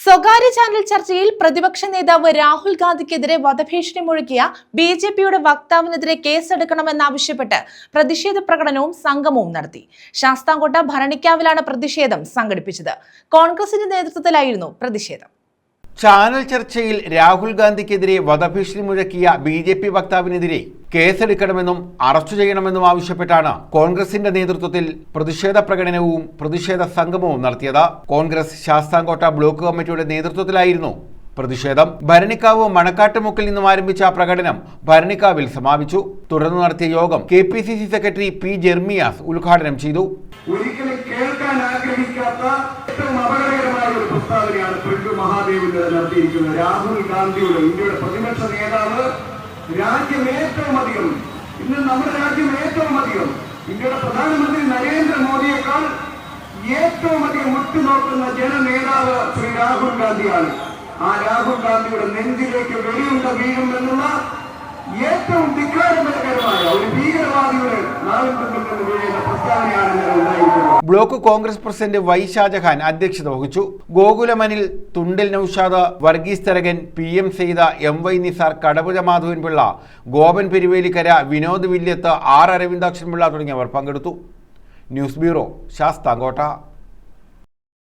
സ്വകാര്യ ചാനൽ ചർച്ചയിൽ പ്രതിപക്ഷ നേതാവ് രാഹുൽ ഗാന്ധിക്കെതിരെ വധഭീഷണി മുഴക്കിയ ബി ജെ പിയുടെ വക്താവിനെതിരെ കേസെടുക്കണമെന്നാവശ്യപ്പെട്ട് പ്രതിഷേധ പ്രകടനവും സംഗമവും നടത്തി. ശാസ്താംകോട്ട ഭരണിക്കാവിലാണ് പ്രതിഷേധം സംഘടിപ്പിച്ചത്. കോൺഗ്രസിന്റെ നേതൃത്വത്തിലായിരുന്നു പ്രതിഷേധം. ചാനൽ ചർച്ചയിൽ രാഹുൽ ഗാന്ധിക്കെതിരെ വധഭീഷണി മുഴക്കിയ ബി ജെ പി വക്താവിനെതിരെ കേസെടുക്കണമെന്നും അറസ്റ്റ് ചെയ്യണമെന്നും ആവശ്യപ്പെട്ടാണ് കോൺഗ്രസിന്റെ നേതൃത്വത്തിൽ പ്രതിഷേധ പ്രകടനവും പ്രതിഷേധ സംഗമവും നടത്തിയത്. കോൺഗ്രസ് ശാസ്താംകോട്ട ബ്ലോക്ക് കമ്മിറ്റിയുടെ നേതൃത്വത്തിലായിരുന്നു പ്രതിഷേധം. ഭരണിക്കാവ് മണക്കാട്ടുമുക്കിൽ നിന്നും ആരംഭിച്ച പ്രകടനം ഭരണിക്കാവിൽ സമാപിച്ചു. തുടർന്ന് നടത്തിയ യോഗം K P C C secretary P Jermias ഉദ്ഘാടനം ചെയ്തു. ഒരിക്കലും കേൾക്കാൻ ആഗ്രഹിക്കാത്ത ഏറ്റവും അപകടകരമായ ഒരു പ്രസ്താവനയാണ് പ്രഭു മഹാദേവിന്റെ നടത്തിയിരിക്കുന്നത്. രാഹുൽ ഗാന്ധിയുടെ ഇന്ത്യയുടെ പ്രതിപക്ഷ നേതാവ് രാജ്യം ഏറ്റവും അധികം ഇന്ന് നമ്മുടെ രാജ്യം ഏറ്റവും അധികം ഇന്ത്യയുടെ പ്രധാനമന്ത്രി നരേന്ദ്രമോദിയേക്കാൾ ഏറ്റവും അധികം ഉറ്റുനോക്കുന്ന ജനനേതാവ് ശ്രീ രാഹുൽ ഗാന്ധിയാണ്. ആ രാഹുൽ ഗാന്ധിയുടെ നെഞ്ചിലേക്ക് വെടിയുണ്ട വീഴുമെന്നുള്ള ഏറ്റവും block Congress president Y Shajahan അധ്യക്ഷത വഹിച്ചു. ഗോകുലമനിൽ Thundil Noushad Varghese Tharakan P M Saitha M Y Nisar Kadapuzha Madhavan Pillai Gopan Peruvelikkara Vinod വില്യത്ത് R Aravindakshan Pillai തുടങ്ങിയവർ പങ്കെടുത്തു. News bureau Sasthamkotta.